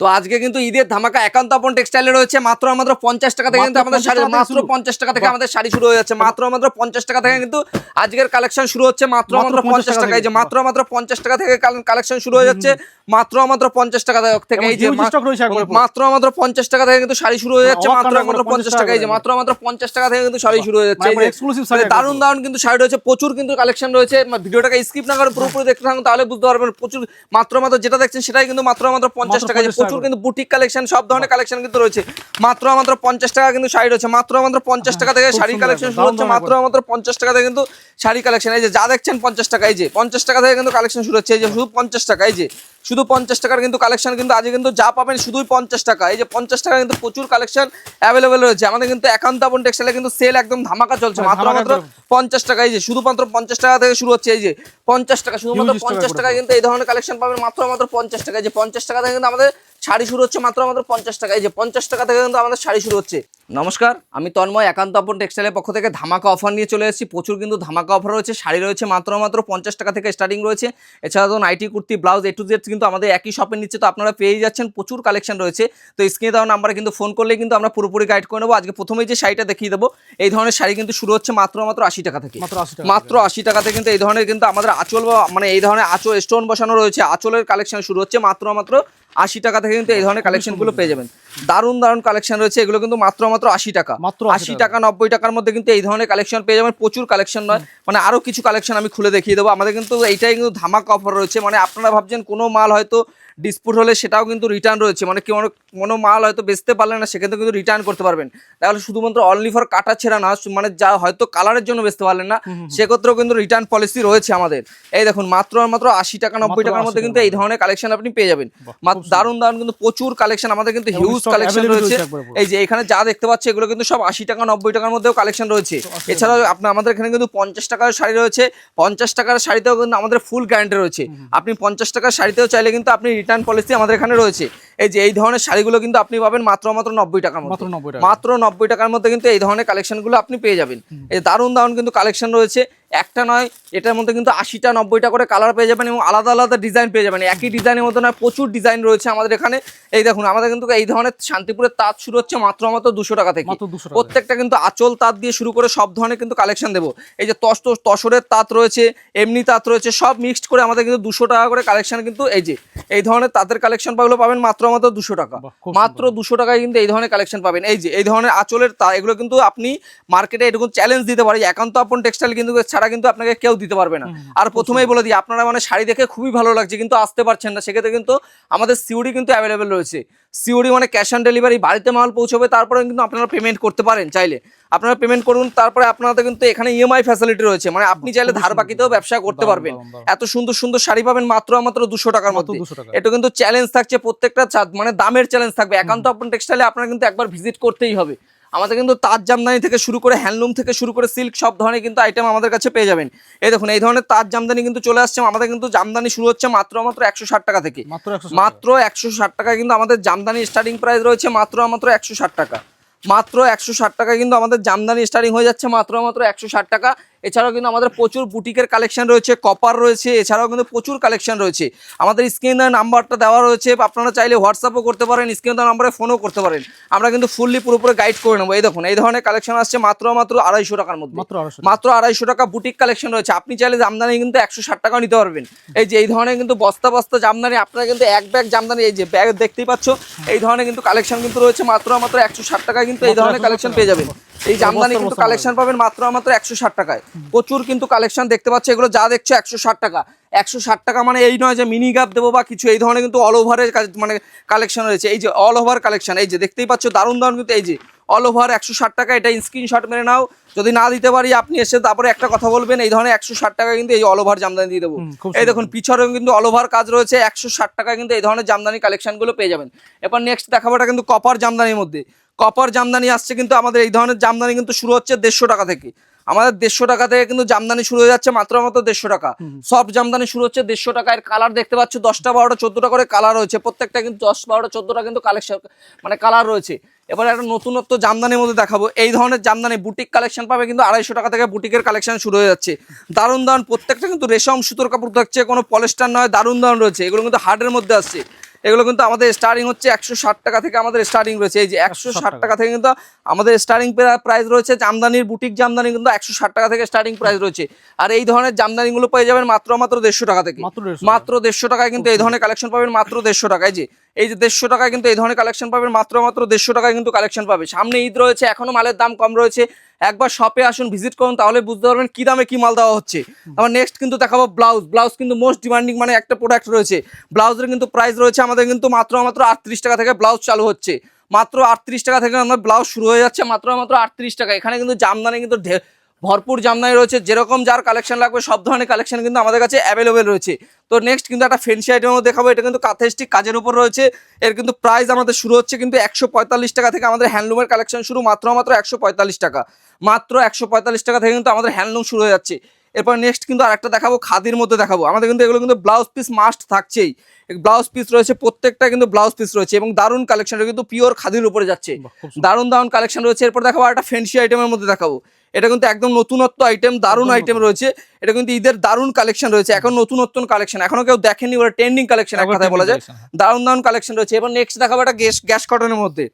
তো আজকে কিন্তু ঈদের ধামাকা একান্ত আপন টেক্সটাইলে রয়েছে মাত্র আর মাত্র পঞ্চাশ টাকা থেকে কিন্তু আমাদের শাড়ি মাত্র। পঞ্চাশ টাকা থেকে আমাদের শাড়ি শুরু হয়ে যাচ্ছে মাত্র আর মাত্র পঞ্চাশ টাকা থেকে কিন্তু আজকের কালেকশন শুরু হচ্ছে মাত্র মাত্র মাত্র 50 পঞ্চাশ টাকা এই যে মাত্র মাত্র পঞ্চাশ টাকা থেকে কালেকশন শুরু হয়ে যাচ্ছে মাত্র মাত্র পঞ্চাশ টাকা থেকে এই যে। মাত্র মাত্র পঞ্চাশ টাকা থেকে কিন্তু শাড়ি শুরু হয়ে যাচ্ছে মাত্র মাত্র পঞ্চাশ টাকা এই যে মাত্র মাত্র পঞ্চাশ টাকা থেকে কিন্তু শাড়ি শুরু হয়ে যাচ্ছে মানে মানে দারুণ দারুণ কিন্তু শাড়ি রয়েছে প্রচুর কিন্তু কালেকশন রয়েছে ভিডিওটাকে স্কিপ না করে পুরোপুরি দেখতে থাকুন তাহলে বুঝতে পারবেন প্রচুর মাত্র মাত্র যেটা দেখছেন সেটাই কিন্তু মাত্র মাত্র পঞ্চাশ টাকা যে 50 প্রচুর কিন্তু বুটিক কালেকশন সব ধরনের কালেকশন কিন্তু রয়েছে। মাত্র মাত্র পঞ্চাশ টাকা কিন্তু শাড়ি রয়েছে মাত্র মাত্র পঞ্চাশ টাকা থেকে শাড়ির শাড়ি কালেকশন শুরু হচ্ছে মাত্র মাত্র পঞ্চাশ টাকা থেকে কিন্তু শাড়ি কালেকশন এই যে যা দেখছেন পঞ্চাশ টাকা এই যে পঞ্চাশ টাকা থেকে কিন্তু কালেকশন শুরু হচ্ছে এই যে শুধু পঞ্চাশ টাকা এই যে শুধু পঞ্চাশ টাকার কিন্তু কালেকশন কিন্তু আজকে কিন্তু যা পাবেন শুধুই পঞ্চাশ টাকা। এই যে পঞ্চাশ টাকা কিন্তু প্রচুর কালেকশন অ্যাভেলেবেল রয়েছে। আমাদের কিন্তু একান্ত আপন টেক্সটাইলে কিন্তু সেল একদম ধামাকা চলছে। হ্যাঁ, মাত্র মাত্র পঞ্চাশ টাকা এই যে শুধুমাত্র পঞ্চাশ টাকা থেকে শুরু হচ্ছে এই যে পঞ্চাশ টাকা শুধুমাত্র পঞ্চাশ টাকা কিন্তু এই ধরনের কালেকশন পাবেন মাত্র মাত্র পঞ্চাশ টাকা। এই যে পঞ্চাশ টাকা থেকে কিন্তু আমাদের শাড়ি শুরু হচ্ছে মাত্র মাত্র পঞ্চাশ টাকা। এই যে পঞ্চাশ টাকা থেকে কিন্তু আমাদের শাড়ি শুরু হচ্ছে। নমস্কার আমি তন্ময় একান্ত আপন টেক্সটাইলের পক্ষ থেকে ধামাকা অফার নিয়ে চলে এসেছি। প্রচুর কিন্তু ধামাকা অফার রয়েছে শাড়ি রয়েছে মাত্র মাত্র পঞ্চাশ টাকা থেকে স্টার্টিং রয়েছে। এছাড়া তো nighty kurti blouse A to Z কিন্তু আমাদের একই শপের নিচ্ছে তো আপনারা পেয়ে যাচ্ছেন প্রচুর কালেকশন রয়েছে। তো স্ক্রিনে দেওয়া নাম্বারে কিন্তু ফোন করলে কিন্তু আমরা পুরোপুরি গাইড করে নেব। আজকে প্রথমেই যে শাড়িটা দেখিয়ে দেবো এই ধরনের শাড়ি কিন্তু শুরু হচ্ছে মাত্র মাত্র আশি টাকা থেকে। মাত্র 80 টাকা মাত্র আশি টাকাতে কিন্তু এই ধরনের কিন্তু আমাদের আঁচল বা মানে এই ধরনের আঁচল স্টোন বসানো রয়েছে। আঁচলের কালেকশন শুরু হচ্ছে মাত্র মাত্র আশি টাকা থেকে কিন্তু এই ধরনের কালেকশনগুলো পেয়ে যাবেন। দারুণ দারুণ কালেকশন রয়েছে। এগুলো কিন্তু মাত্র মাত্র আশি টাকা। মাত্র আশি টাকা। নব্বই টাকার মধ্যে কিন্তু এই ধরনের কালেকশন পেয়ে যাবেন। প্রচুর কালেকশন নয়। মানে আরও কিছু কালেকশন আমি খুলে দেখিয়ে দেবো। আমাদের কিন্তু এইটাই কিন্তু ধামাক অফার রয়েছে। মানে আপনারা ভাবছেন কোনো মাল হয়তো ডিসপুট হলে সেটাও কিন্তু রিটার্ন রয়েছে। মানে কি কোনো- মাল হয়তো বেচতে পারলেন না সেক্ষেত্রে কিন্তু রিটার্ন করতে পারবেন। তাহলে শুধুমাত্র অনলি ফর কাটা ছেঁড়া না মানে যা হয়তো কালারের জন্য বেচতে পারলেন না সেক্ষেত্রেও কিন্তু রিটার্ন পলিসি রয়েছে আমাদের। এই দেখুন মাত্র আর মাত্র আশি টাকা নব্বই টাকার মধ্যে কিন্তু এই ধরনের কালেকশন আপনি পেয়ে যাবেন। দারুণ দারুণ কিন্তু প্রচুর কালেকশন আমাদের কিন্তু হিউজ কালেকশন রয়েছে। এই যে এখানে যা দেখতে পাচ্ছি এগুলো কিন্তু সব আশি টাকা নব্বই টাকার মধ্যেও কালেকশন রয়েছে। এছাড়াও আপনার আমাদের এখানে কিন্তু পঞ্চাশ টাকার শাড়ি রয়েছে। পঞ্চাশ টাকার শাড়িতেও কিন্তু আমাদের ফুল গ্যারান্টি রয়েছে। আপনি পঞ্চাশ টাকার শাড়িতেও চাইলে কিন্তু আপনি রিটার্ন পলিসি আমাদের এখানে রয়েছে। এই যে এই ধরনের শাড়িগুলো কিন্তু আপনি পাবেন মাত্র মাত্র নব্বই টাকার মধ্যে। মাত্র 90 টাকা। মাত্র নব্বই টাকার মধ্যে কিন্তু এই ধরনের কালেকশনগুলো আপনি পেয়ে যাবেন। এই দারুণ দারুণ কিন্তু কালেকশন রয়েছে। একটা নয় এটার মধ্যে কিন্তু আশিটা নব্বইটা করে কালার পেয়ে যাবেন এবং আলাদা আলাদা ডিজাইন পেয়ে যাবেন। একই ডিজাইনের মধ্যে নয় প্রচুর ডিজাইন রয়েছে আমাদের এখানে। এই দেখুন আমাদের কিন্তু এই ধরনের শান্তিপুরের তাঁত শুরু হচ্ছে মাত্র মাত্র দুশো টাকা থেকে। মাত্র 200 প্রত্যেকটা কিন্তু আঁচল তাঁত দিয়ে শুরু করে সব ধরনের কিন্তু কালেকশন দেবো। এই যে তস তস- তসরের তাঁত রয়েছে এমনি তাঁত রয়েছে সব মিক্সড করে আমাদের কিন্তু দুশো টাকা করে কালেকশন কিন্তু এই যে এই ধরনের তাঁতের কালেকশন পাগুলো পাবেন মাত্র মাত্র দুশো টাকা। মাত্র দুশো টাকায় কিন্তু এই ধরনের কালেকশন পাবেন। এই যে এই ধরনের আঁচলের তা এগুলো কিন্তু আপনি মার্কেটে এরকম চ্যালেঞ্জ দিতে পারে একান্ত আপন টেক্সটাইল কিন্তু ছাড়া কিন্তু আপনাকে কেউ দিতে পারবে না। আর প্রথমেই বলে দিই আপনারা মানে শাড়ি দেখে খুবই ভালো লাগছে কিন্তু আসতে পারছেন না। সেক্ষেত্রে কিন্তু আমাদের সিউডি কিন্তু অ্যাভেলেবেল রয়েছে। সিউডি মানে ক্যাশ অন ডেলিভারি বাড়িতে মাল পৌঁছবে তারপরে কিন্তু আপনারা পেমেন্ট করতে পারেন চাইলে। আপনারা পেমেন্ট করুন তারপরে আপনাদের কিন্তু এখানে ইএমআই ফ্যাসিলিটি রয়েছে। মানে আপনি চাইলে ধার বাকিতেও ব্যবসা করতে পারবেন। এত সুন্দর সুন্দর শাড়ি পাবেন মাত্র মাত্র দুশো টাকার মাত্র মধ্যে। 200 টাকা। এটা কিন্তু চ্যালেঞ্জ থাকছে প্রত্যেকটা চা- মানে দামের চ্যালেঞ্জ থাকবে। একান্ত আপন টেক্সটাইলে আপনারা কিন্তু একবার ভিজিট করতেই হবে। আমাদের কিন্তু তাঁত জামদানি থেকে শুরু করে হ্যান্ডলুম থেকে শুরু করে সিল্ক সব ধরনের কিন্তু আইটেম আমাদের কাছে পেয়ে যাবেন। এই দেখুন এই ধরনের তাঁত জামদানি কিন্তু চলে আসছে। আমাদের কিন্তু জামদানি শুরু হচ্ছে মাত্র মাত্র একশো ষাট টাকা থেকে। মাত্র 100 টাকা। মাত্র একশো ষাট টাকায় কিন্তু আমাদের জামদানি স্টার্টিং প্রাইস রয়েছে মাত্র মাত্র একশো ষাট টাকা। মাত্র একশো ষাট টাকায় কিন্তু আমাদের জামদানি স্টার্টিং হয়ে যাচ্ছে মাত্র মাত্র একশো ষাট টাকা। এছাড়াও কিন্তু আমাদের প্রচুর বুটিকের কালেকশন রয়েছে কপার রয়েছে এছাড়াও কিন্তু প্রচুর কালেকশন রয়েছে। আমাদের স্ক্রিনের নাম্বারটা দেওয়া রয়েছে আপনারা চাইলে হোয়াটসঅ্যাপও করতে পারেন স্ক্রিনের নাম্বারে ফোনও করতে পারেন। আমরা কিন্তু ফুললি পুরোপুরি গাইড করে নেব। এই দেখুন এই ধরনের কালেকশন আসছে মাত্র মাত্র আড়াইশো টাকার মধ্যে। মাত্র আড়াইশো টাকা। বুটিক কালেকশন রয়েছে। আপনি চাইলে জামদানি কিন্তু একশো ষাট টাকাও নিতে পারবেন। এই যে এই ধরনের কিন্তু বস্তা বস্তা জামদানি আপনারা কিন্তু এক ব্যাগ জামদানি এই যে ব্যাগ দেখতেই পাচ্ছ এই ধরনের কিন্তু কালেকশন কিন্তু রয়েছে মাত্র মাত্র একশো ষাট টাকায় কিন্তু এই ধরনের কালেকশন টাকা। পেয়ে যাবেন। এই জামদানি কিন্তু কালেকশন পাবেন মাত্র মাত্র একশো ষাট টাকায়। প্রচুর কিন্তু কালেকশন দেখতে পাচ্ছ এগুলো যা দেখছ একশো ষাট টাকা। একশো ষাট টাকা মানে এই নয় যে মিনি গাপ দেবো বা কিছু এই ধরনের কিন্তু অল ওভারের মানে কালেকশন রয়েছে। এই যে অল ওভার কালেকশন এই যে দেখতেই পাচ্ছ দারুণ দারুণ কিন্তু এই যে অল ওভার একশো ষাট টাকা এটা স্ক্রিনশট মেরে নাও। যদি না দিতে পারি আপনি এসে তারপরে একটা কথা বলবেন এই ধরনের একশো ষাট টাকা কিন্তু এই অল ওভার জামদানি দিয়ে দেবো। এই দেখুন পিছনেও কিন্তু অল ওভার কাজ রয়েছে একশো ষাট টাকায় কিন্তু এই ধরনের জামদানি কালেকশনগুলো পেয়ে যাবেন। এরপর নেক্সট দেখাবোটা কিন্তু কপার জামদানির মধ্যে। কপার জামদানি আসছে কিন্তু আমাদের এই ধরনের জামদানি কিন্তু শুরু হচ্ছে দেড়শো টাকা থেকে। আমাদের দেড়শো টাকা থেকে কিন্তু জামদানি শুরু হয়ে যাচ্ছে মাত্র মাত্র দেড়শো টাকা। সব জামদানি শুরু হচ্ছে দেড়শো টাকার কালার দেখতে পাচ্ছ দশটা বারোটা চোদ্দটা করে কালার রয়েছে। প্রত্যেকটা কিন্তু দশ বারোটা চোদ্দটা কিন্তু কালেকশন মানে কালার রয়েছে। এবার একটা নতুনত্ব জামদানির মধ্যে দেখাবো। এই ধরনের জামদানি বুটিক কালেকশন পাবে কিন্তু আড়াইশো টাকা থেকে বুটিকের কালেকশন শুরু হয়ে যাচ্ছে। দারুণ দারুণ প্রত্যেকটা কিন্তু রেশম সুতোর কাপড় থাকছে কোনো পলেস্টার নয় দারুণ দারুণ রয়েছে। এগুলো কিন্তু হার্ডের মধ্যে আসছে। এগুলো কিন্তু আমাদের স্টার্টিং হচ্ছে একশো ষাট টাকা থেকে আমাদের স্টার্টিং রয়েছে। এই যে একশো ষাট টাকা। থেকে কিন্তু আমাদের স্টার্টিং প্রাইস রয়েছে জামদানির বুটিক জামদানি কিন্তু একশো ষাট টাকা থেকে স্টার্টিং প্রাইস রয়েছে। আর এই ধরনের জামদানিগুলো পেয়ে যাবেন মাত্র মাত্র দেড়শো টাকা থেকে। মাত্র দেড়শো মাত্র দেড়শো টাকায় কিন্তু এই ধরনের কালেকশন পাবেন মাত্র দেড়শো টাকায়। যে এই যে দেড়শো টাকায় কিন্তু এই ধরনের কালেকশন পাবেন মাত্র মাত্র দেড়শো টাকায় কিন্তু কালেকশন পাবে। সামনে ঈদ রয়েছে এখনও মালের দাম কম রয়েছে। একবার শপে আসুন ভিজিট করুন, তাহলে বুঝতে পারবেন কি দামে কি মাল দেওয়া হচ্ছে। আবার নেক্সট কিন্তু দেখাবো ব্লাউজ ব্লাউজ কিন্তু মোস্ট ডিমান্ডিং মানে একটা প্রোডাক্ট রয়েছে। ব্লাউজের কিন্তু প্রাইস রয়েছে আমাদের কিন্তু মাত্র মাত্র আটত্রিশ টাকা থেকে ব্লাউজ চালু হচ্ছে। মাত্র আটত্রিশ টাকা থেকে আমাদের ব্লাউজ শুরু হয়ে যাচ্ছে, মাত্র মাত্র আটত্রিশ টাকা। এখানে কিন্তু জামদানি কিন্তু ভরপুর জামদানি রয়েছে যেরকম যার কালেকশন লাগবে সব ধরনের কালেকশন কিন্তু আমাদের কাছে অ্যাভেলেবেল রয়েছে। তো নেক্সট কিন্তু একটা ফেন্সি আইটেমও দেখাবো এটা কিন্তু কাথেস্টিক কাজের উপর রয়েছে। এর কিন্তু প্রাইস আমাদের শুরু হচ্ছে কিন্তু একশো পঁয়তাল্লিশ টাকা থেকে আমাদের হ্যান্ডলুমের কালেকশন শুরু মাত্র মাত্র একশো পঁয়তাল্লিশ টাকা। মাত্র একশো পঁয়তাল্লিশ টাকা থেকে কিন্তু আমাদের হ্যান্ডলুম শুরু হয়ে যাচ্ছে। এরপর নেক্সট কিন্তু আরেকটা দেখাবো খাদির মধ্যে দেখাবো। আমাদের কিন্তু এগুলো কিন্তু ব্লাউজ পিস মাস্ট থাকছেই। ব্লাউজ পিস রয়েছে প্রত্যেকটা কিন্তু ব্লাউজ পিস রয়েছে এবং দারুণ কালেকশন কিন্তু পিওর খাদির উপরে যাচ্ছে। দারুণ দারুণ কালেকশন রয়েছে। এরপর দেখাবো একটা ফ্যান্সি আইটেমের মধ্যে দেখাবো। এটা কিন্তু একদম নতুনত্ব আইটেম দারুণ আইটেম রয়েছে। এটা কিন্তু ঈদের দারুণ কালেকশন রয়েছে। এখন নতুন নতুন কালেকশন এখনও কেউ দেখেনি ওরা ট্রেন্ডিং কালেকশন এক কথায় বলা যায়। collection, দারুণ দারুণ কালেকশন রয়েছে। এবার নেক্সট দেখাবো একটা গ্যাস গ্যাস কটনের মধ্যে।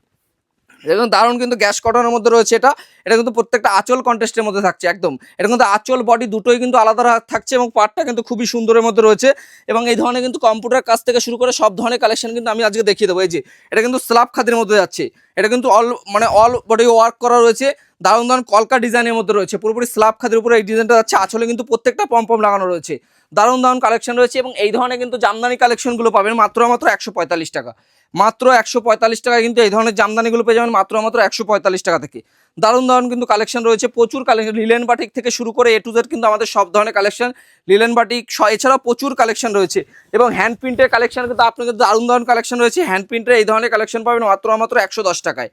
এবং দারুণ কিন্তু গ্যাস কটনের মধ্যে রয়েছে এটা। এটা কিন্তু প্রত্যেকটা আঁচল কন্টেস্টের মধ্যে থাকছে একদম। এটা কিন্তু আঁচল বডি দুটোই কিন্তু আলাদা থাকছে এবং পার্টটা কিন্তু খুবই সুন্দরের মধ্যে রয়েছে। এবং এই ধরনের কিন্তু কম্পিউটার কাজ থেকে শুরু করে সব ধরনের কালেকশন কিন্তু আমি আজকে দেখিয়ে দেবো। এই যে এটা কিন্তু স্লাব খাদের মধ্যে যাচ্ছে। এটা কিন্তু অল মানে অল বডি ওয়ার্ক করা রয়েছে। দারুণ দারুণ কলকা ডিজাইনের মধ্যে রয়েছে। পুরোপুরি স্ল্যাব খাদের উপরে এই ডিজাইনটা যাচ্ছে। আঁচলে কিন্তু প্রত্যেকটা পম পম লাগানো রয়েছে। দারুণ দারুণ কালেকশন রয়েছে এবং এই ধরনের কিন্তু জামদানি কালেকশনগুলো পাবেন মাত্র মাত্র একশো পঁয়তাল্লিশ টাকা। মাত্র একশো পঁয়তাল্লিশ টাকায় কিন্তু এই ধরনের জামদানিগুলো পেয়ে যাবেন মাত্র মাত্র একশো পঁয়তাল্লিশ টাকা থেকে। দারুণ দারুণ কিন্তু কালেকশন রয়েছে। প্রচুর কালেকশন লিলেন বাটিক থেকে শুরু করে এ টু জেড কিন্তু আমাদের সব ধরনের কালেকশন। লিলেন বাটিক এছাড়াও প্রচুর কালেকশন রয়েছে এবং হ্যান্ড প্রিন্টের কালেকশন কিন্তু কিন্তু দারুণ দারুণ কালেকশন রয়েছে। হ্যান্ড প্রিন্টের এই ধরনের কালেকশন পাবেন মাত্র মাত্র একশো দশ টাকায়।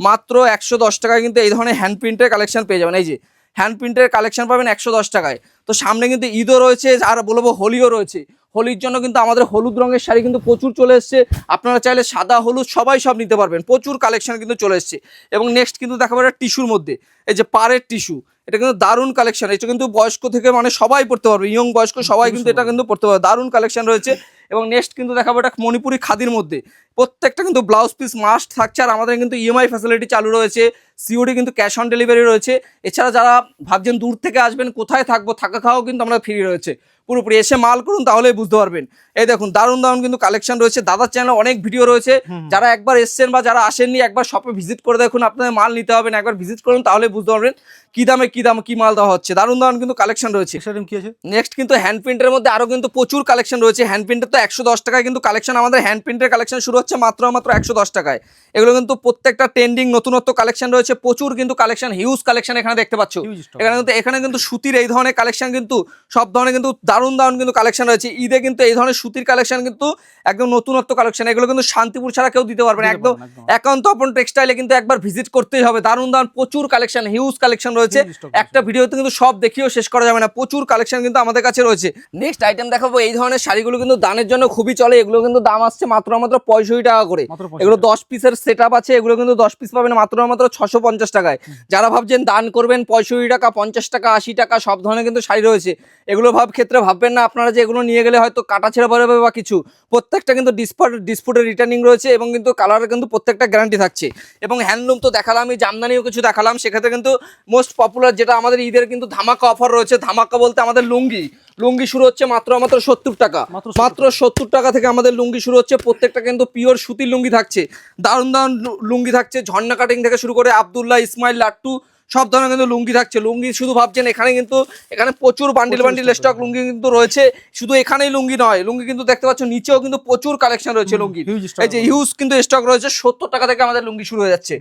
মাত্র একশো দশ টাকায় কিন্তু এই ধরনের হ্যান্ড প্রিন্টের কালেকশন পেয়ে যাবেন। এই যে হ্যান্ড প্রিন্টের কালেকশন পাবেন একশো দশ টাকায়। তো সামনে কিন্তু ঈদও রয়েছে আর বলব হোলিও রয়েছে। হোলির জন্য কিন্তু আমাদের হলুদ রঙের শাড়ি কিন্তু প্রচুর চলে এসছে। আপনারা চাইলে সাদা হলুদ সবাই সব নিতে পারবেন। প্রচুর কালেকশন কিন্তু চলে এসছে। এবং নেক্সট কিন্তু দেখাবো একটা টিস্যুর মধ্যে। এই যে পাড়ের টিস্যু এটা কিন্তু দারুণ কালেকশন এটা কিন্তু বয়স্ক থেকে মানে সবাই পড়তে পারবে। ইয়ং বয়স্ক সবাই কিন্তু এটা কিন্তু পড়তে পারবে। দারুণ কালেকশন রয়েছে। এবং নেক্সট কিন্তু দেখাবো এটা মণিপুরি খাদির মধ্যে। প্রত্যেকটা কিন্তু ব্লাউজ পিস মাস্ট থাকছে, আর আমাদের কিন্তু ইএমআই ফ্যাসিলিটি চালু রয়েছে সিওডি কিন্তু ক্যাশ অন ডেলিভারি রয়েছে। এছাড়া যারা ভাবছেন দূর থেকে আসবেন, কোথায় থাকব, থাকা খাওয়াও কিন্তু আমরা ফ্রি রয়েছে। পুরোপুরি এসে মাল করুন তাহলেই বুঝতে পারবেন। এই দেখুন দারুণ দারুণ কিন্তু কালেকশন রয়েছে। দাদার চ্যানেলে অনেক ভিডিও রয়েছে। যারা একবার এসছেন বা যারা আসেননি একবার শপে ভিজিট করে দেখুন আপনাদের মাল নিতে হবে না। একবার ভিজিট করুন তাহলে বুঝতে পারবেন কি দামে কি দামে কি মাল দেওয়া হচ্ছে। দারুণ দারুণ কিন্তু কালেকশন রয়েছে। Next কি আছে? নেক্সট কিন্তু হ্যান্ড প্রিন্টের মধ্যে আরও কিন্তু প্রচুর কালেকশন রয়েছে। হ্যান্ড প্রিন্টের তো একশো দশ টাকায় কিন্তু কালেকশন আমাদের হ্যান্ড প্রিন্টের কালেকশন শুরু হচ্ছে মাত্র মাত্র একশো দশ টাকায়। এগুলো কিন্তু প্রত্যেকটা ট্রেন্ডিং নতুনত্ব কালেকশন রয়েছে। প্রচুর কিন্তু কালেকশন হিউজ কালেকশন এখানে দেখতে পাচ্ছ। Huge এখানে কিন্তু এখানে কিন্তু সুতির এই ধরনের কালেকশন কিন্তু সব ধরনের কিন্তু দারুণ দারুণ কিন্তু কালেকশন রয়েছে। ঈদে কিন্তু এই ধরনের সুতির কালেকশন কিন্তু একদম নতুনত্ব কালেকশন এগুলো কিন্তু শান্তিপুর ছাড়া কেউ দিতে পারবে না। একদম। একান্ত আপন টেক্সটাইলে কিন্তু একবার ভিজিট করতেই হবে। দারুণ দারুণ প্রচুর কালেকশন হিউজ কালেকশন রয়েছে। একটা ভিডিওতে কিন্তু সব দেখিয়েও শেষ করা যাবে না। প্রচুর কালেকশন কিন্তু আমাদের কাছে রয়েছে। নেক্সট আইটেম দেখাবো এই ধরনের শাড়িগুলো কিন্তু দানের জন্য খুবই চলে। এগুলো কিন্তু দাম আসছে মাত্র মাত্র পঁয়ষট্টি টাকা করে। এগুলো দশ পিসের সেট আপ আছে। এগুলো কিন্তু দশ পিস পাবেন মাত্র মাত্র ছশো পঞ্চাশ টাকায়। যারা ভাবছেন দান করবেন পঁয়ষট্টি টাকা পঞ্চাশ টাকা আশি টাকা সব ধরনের কিন্তু শাড়ি রয়েছে। এগুলো ভাব ক্ষেত্রে ভাববেন না আপনারা যে এগুলো নিয়ে গেলে হয়তো কাটা ছেড়ে পড়বে বা কিছু। প্রত্যেকটা কিন্তু ডিসপুট ডিসপুটের রিটার্নিং রয়েছে এবং কিন্তু কালারের কিন্তু প্রত্যেকটা গ্যারান্টি থাকছে। এবং হ্যান্ডলুম তো দেখালামই জামদানিও কিছু দেখালাম সেক্ষেত্রে কিন্তু মোস্ট পপুলার যেটা আমাদের ঈদের কিন্তু ধামাকা অফার রয়েছে ধামাকা বলতে আমাদের লুঙ্গি। লুঙ্গি শুরু হচ্ছে মাত্র মাত্র সত্তর টাকা। মাত্র মাত্র সত্তর টাকা থেকে আমাদের লুঙ্গি শুরু হচ্ছে প্রত্যেকটা কিন্তু পিওর সুতির লুঙ্গি থাকছে। দারুণ দারুণ লুঙ্গি থাকছে ঝর্ণা কাটিং থেকে শুরু করে আবদুল্লাহ ইসমাইল লাট্টু সব ধরনের কিন্তু লুঙ্গি থাকছে। লুঙ্গি শুধু ভাবছেন এখানে কিন্তু এখানে প্রচুর বান্ডিল বান্ডিল স্টক লুঙ্গি কিন্তু রয়েছে। শুধু এখানেই লুঙ্গি নয় লুঙ্গি কিন্তু দেখতে পাচ্ছ নিচেও কিন্তু প্রচুর কালেকশন রয়েছে লুঙ্গি এই যে হিউজ কিন্তু স্টক রয়েছে সত্তর টাকা থেকে আমাদের লুঙ্গি শুরু হয়ে যাচ্ছে।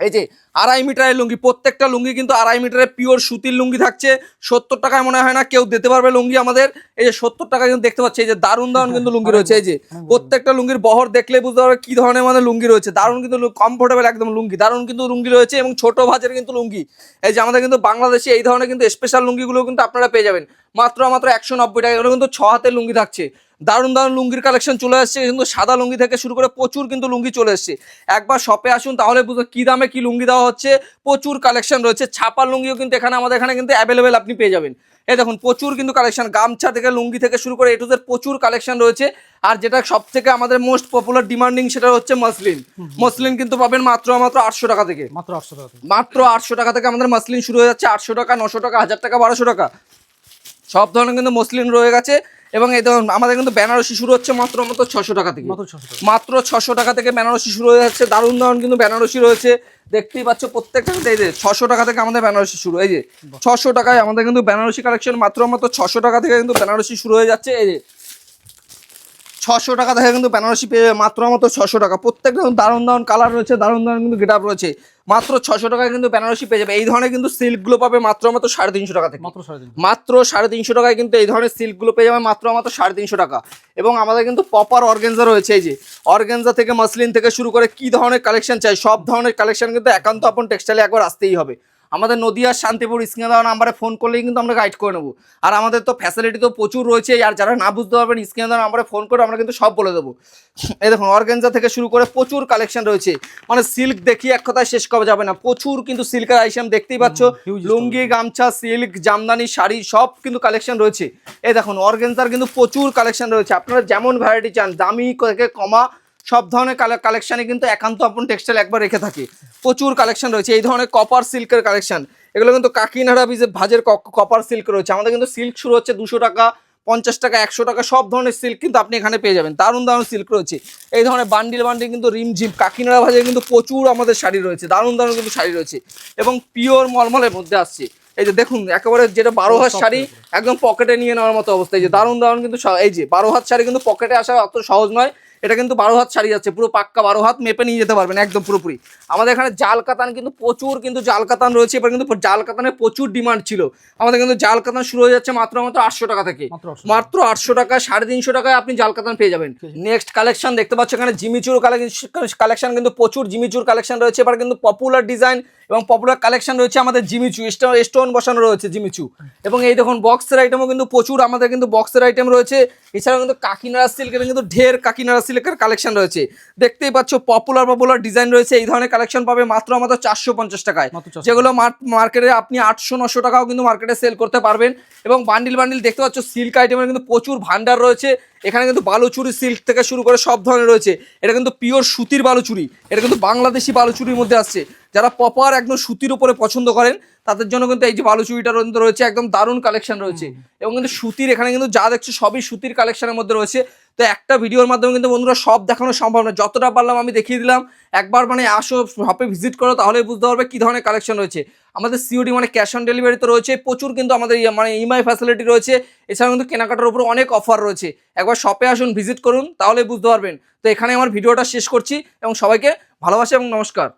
এই যে আড়াই মিটারের লুঙ্গি, প্রত্যেকটা লুঙ্গি কিন্তু আড়াই মিটারের পিওর সুতির লুঙ্গি থাকছে। সত্তর টাকায় মনে হয় না কেউ দিতে পারবে লুঙ্গি আমাদের। এই যে সত্তর টাকা কিন্তু দেখতে পাচ্ছি, এই যে দারুণ দারুণ কিন্তু লুঙ্গি রয়েছে। এই যে প্রত্যেকটা লুঙ্গির বহর দেখলে বুঝতে পারবে কি ধরনের আমাদের লুঙ্গি রয়েছে। দারুণ কিন্তু কমফোর্টেবল একদম লুঙ্গি। দারুণ কিন্তু লুঙ্গি রয়েছে এবং ছোট ভাজের কিন্তু লুঙ্গি। এই যে আমাদের কিন্তু বাংলাদেশে এই ধরনের কিন্তু স্পেশাল লুঙ্গিগুলো কিন্তু আপনারা পেয়ে যাবেন। মাত্র মাত্র একশো নব্বই টাকা এগুলো কিন্তু ছ হাতের লুঙ্গি থাকছে। দারুণ দারুণ লুঙ্গির কালেকশন চলে আসছে কিন্তু সাদা লুঙ্গি থেকে শুরু করে প্রচুর কিন্তু লুঙ্গি চলে এসছে। একবার শপে আসুন তাহলে বুঝতে কি দামে কি লুঙ্গি দেওয়া হচ্ছে। প্রচুর কালেকশন রয়েছে ছাপার লুঙ্গিও কিন্তু এখানে আমাদের এখানে কিন্তু অ্যাভেলেবেল আপনি পেয়ে যাবেন। এই দেখুন প্রচুর কিন্তু কালেকশন গামছা থেকে লুঙ্গি থেকে শুরু করে এটুদের প্রচুর কালেকশন রয়েছে। আর যেটা সব থেকে আমাদের মোস্ট পপুলার ডিমান্ডিং সেটা হচ্ছে মসলিন মসলিন কিন্তু পাবেন মাত্র মাত্র আটশো টাকা থেকে। মাত্র আটশো টাকা থেকে। মাত্র আটশো টাকা থেকে আমাদের মসলিন শুরু হয়ে যাচ্ছে আটশো টাকা নশো টাকা হাজার টাকা বারোশো টাকা। সব ধরনের কিন্তু মসলিন রয়ে গেছে এবং এই ধরুন আমাদের কিন্তু বেনারসি শুরু হচ্ছে মাত্র মাত্র ছশো টাকা থেকে। মাত্র ছশো টাকা। মাত্র ছশো টাকা থেকে বেনারসি শুরু হয়ে যাচ্ছে। দারুণ দারুণ কিন্তু বেনারসি রয়েছে। দেখতেই পাচ্ছ প্রত্যেকটা কিন্তু এই যে ছশো টাকা থেকে আমাদের বেনারসি শুরু এই যে ছশো টাকায় আমাদের কিন্তু বেনারসি কালেকশন মাত্র মাত্র ছশো টাকা থেকে কিন্তু বেনারসি শুরু হয়ে যাচ্ছে। এই যে ছশো টাকা থেকে কিন্তু বেনারসি পেয়ে যাবে মাত্র মাত্র ছশো টাকা। প্রত্যেকটা কিন্তু দারুণ দারুণ কালার রয়েছে দারুণ দারুণ কিন্তু গেট রয়েছে। মাত্র ছশো টাকায় কিন্তু বেনারসি পেয়ে যাবে। এই ধরনের কিন্তু সিল্কগুলো পাবে মাত্র মাত্র সাড়ে তিনশো টাকা থেকে। মাত্র সাড়ে তিন মাত্র সাড়ে তিনশো টাকায় কিন্তু এই ধরনের সিল্কগুলো পেয়ে যাবে মাত্র মাত্র সাড়ে তিনশো টাকা। এবং আমাদের কিন্তু পপার অর্গেনজা রয়েছে এই যে। অর্গেনজা থেকে মাসলিন থেকে শুরু করে কি ধরনের কালেকশন চাই সব ধরনের কালেকশন কিন্তু একান্ত আপন টেক্সটাইলে একবার আসতেই হবে। আমাদের নদিয়ার শান্তিপুর স্ক্রিনে দেওয়া নাম্বারে ফোন করলেই কিন্তু আমরা গাইড করে নেব। আর আমাদের তো ফ্যাসিলিটি তো প্রচুর রয়েছে আর যারা না বুঝতে পারবেন স্ক্রিনে দেওয়া নাম্বারে ফোন করে আমরা কিন্তু সব বলে দেবো। এই দেখুন অর্গেনজা থেকে শুরু করে প্রচুর কালেকশন রয়েছে। মানে সিল্ক দেখিয়ে এক কথায় শেষ করা যাবে না। প্রচুর কিন্তু সিল্কের আইটেম দেখতেই পাচ্ছ। লুঙ্গি গামছা সিল্ক জামদানি শাড়ি সব কিন্তু কালেকশন রয়েছে। এই দেখুন অর্গেনজার কিন্তু প্রচুর কালেকশন রয়েছে। আপনারা যেমন ভ্যারাইটি চান দামি থেকে কমা সব ধরনের কালেকশানে কিন্তু একান্ত আপন টেক্সটাইল একবার রেখে থাকে। প্রচুর কালেকশন রয়েছে। এই ধরনের কপার সিল্কের কালেকশন এগুলো কিন্তু কাকিনাড়া বিজে ভাজের কপার সিল্ক রয়েছে। আমাদের কিন্তু সিল্ক শুরু হচ্ছে দুশো টাকা পঞ্চাশ টাকা একশো টাকা সব ধরনের সিল্ক কিন্তু আপনি এখানে পেয়ে যাবেন। দারুণ দারুণ সিল্ক রয়েছে। এই ধরনের বান্ডিল বান্ডিল কিন্তু রিমঝিম। কাকিনাড়া ভাজের কিন্তু প্রচুর আমাদের শাড়ি রয়েছে। দারুণ দারুণ কিন্তু শাড়ি রয়েছে। এবং পিওর মলমলের মধ্যে আসছে। এই যে দেখুন একেবারে যেটা বারো হাত শাড়ি একদম পকেটে নিয়ে নেওয়ার মতো অবস্থা। এই যে দারুণ দারুণ কিন্তু এই যে বারো হাত শাড়ি কিন্তু পকেটে আসা অত সহজ নয়। এটা কিন্তু বারো হাত শাড়ি যাচ্ছে পুরো পাক্কা বারো হাত মেপে নিয়ে যেতে পারবেন একদম পুরোপুরি। আমাদের এখানে জাল কাতান কিন্তু প্রচুর কিন্তু জাল কাতান রয়েছে এবার কিন্তু জাল কাতানের প্রচুর ডিমান্ড ছিল। আমাদের কিন্তু জাল কাতান শুরু হয়ে যাচ্ছে মাত্র মাত্র আটশো টাকা থেকে। মাত্র আটশো টাকা। সাড়ে তিনশো টাকায় আপনি জাল কাতান পেয়ে যাবেন। নেক্সট কালেকশন দেখতে পাচ্ছ এখানে জিমিচুর কালেকশন কিন্তু প্রচুর জিমিচুর কালেকশন রয়েছে। এবার কিন্তু পপুলার ডিজাইন এবং পপুলার কালেকশন রয়েছে আমাদের জিমিচু স্টোন বসানো রয়েছে জিমিচু এবং এই দেখুন বক্সের আইটেমও কিন্তু প্রচুর আমাদের কিন্তু বক্সের আইটেম রয়েছে। এছাড়াও কিন্তু কাকিনাড়া সিল্কের কিন্তু ঢের কাকিনাড়া সিল্কের কালেকশন রয়েছে। দেখতেই পাচ্ছ পপুলার পপুলার ডিজাইন রয়েছে। এই ধরনের কালেকশন পাবে মাত্র আমাদের চারশো পঞ্চাশ টাকায়। মাত্র 450 যেগুলো মার্কেটে আপনি আটশো নশো টাকাও কিন্তু মার্কেটে সেল করতে পারবেন। এবং বান্ডিল বান্ডিল দেখতে পাচ্ছ সিল্ক আইটেমের কিন্তু প্রচুর ভান্ডার রয়েছে। এখানে কিন্তু বালুচুরি সিল্ক থেকে শুরু করে সব ধরনের রয়েছে। এটা কিন্তু পিওর সুতির বালুচুরি। এটা কিন্তু বাংলাদেশি বালুচুরির মধ্যে আসছে। যারা পপার একদম সুতির উপরে পছন্দ করেন তাদের জন্য কিন্তু এই যে ভালো বালুচুরিটা কিন্তু রয়েছে একদম দারুণ কালেকশন রয়েছে। এবং কিন্তু সুতির এখানে কিন্তু যা দেখছ সবই সুতির কালেকশনের মধ্যে রয়েছে। তো একটা ভিডিওর মাধ্যমে কিন্তু বন্ধুরা সব দেখানো সম্ভব না। যতটা পারলাম আমি দেখিয়ে দিলাম। একবার মানে আসো শপে ভিজিট করো তাহলে বুঝতে পারবে কী ধরনের কালেকশন রয়েছে। আমাদের সিওডি মানে ক্যাশ অন ডেলিভারি তো রয়েছে। প্রচুর কিন্তু আমাদের ইয়ে মানে ইএমআই ফ্যাসিলিটি রয়েছে। এছাড়াও কিন্তু কেনাকাটার উপর অনেক অফার রয়েছে। একবার শপে আসুন ভিজিট করুন তাহলে বুঝতে পারবেন। তো এখানে আমার ভিডিওটা শেষ করছি এবং সবাইকে ভালোবাসা এবং নমস্কার।